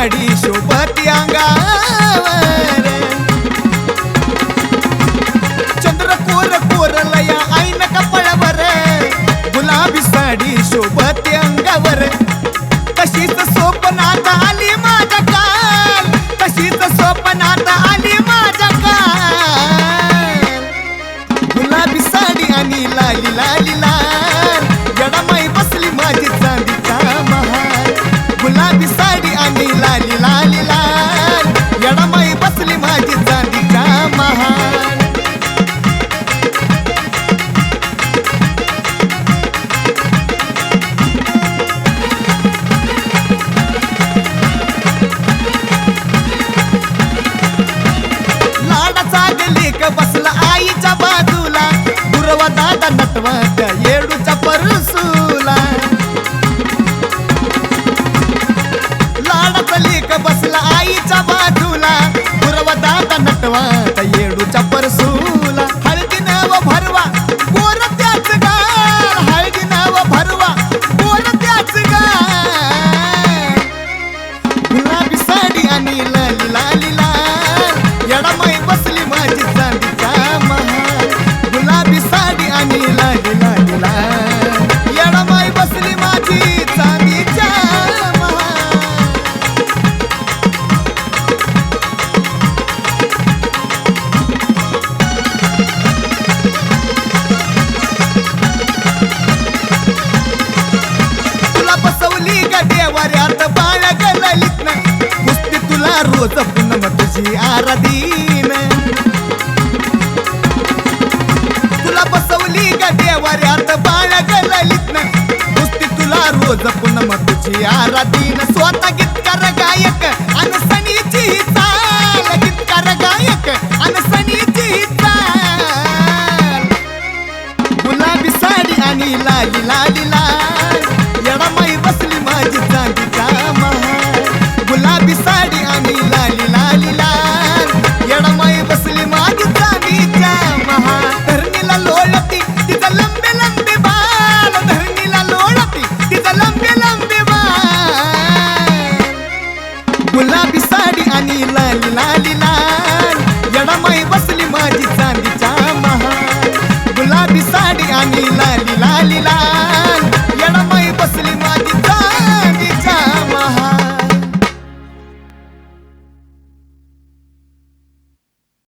साडी शोभती अंगावर. चंद्र core core लया आईन गुलाबी साडी शोभती अंगावर. तशीच सोपनात आली माझ्या काल. तशीच सोपनात आली माझ्या काल. गुलाबी साडी आणि लाली लाली लेख बसला आईच्या बाजूला. गुरव दादा रोज पूनम तुझी आराधीन तुला बसवली का देवाऱ्यात? बाळ्या गलित नुसती तुला रोज पूनम तुझी आराधीन स्वतः गीतकार गायक आणि गीतकार गायक आणि गुलाबी साडी आणि लाली लाली ला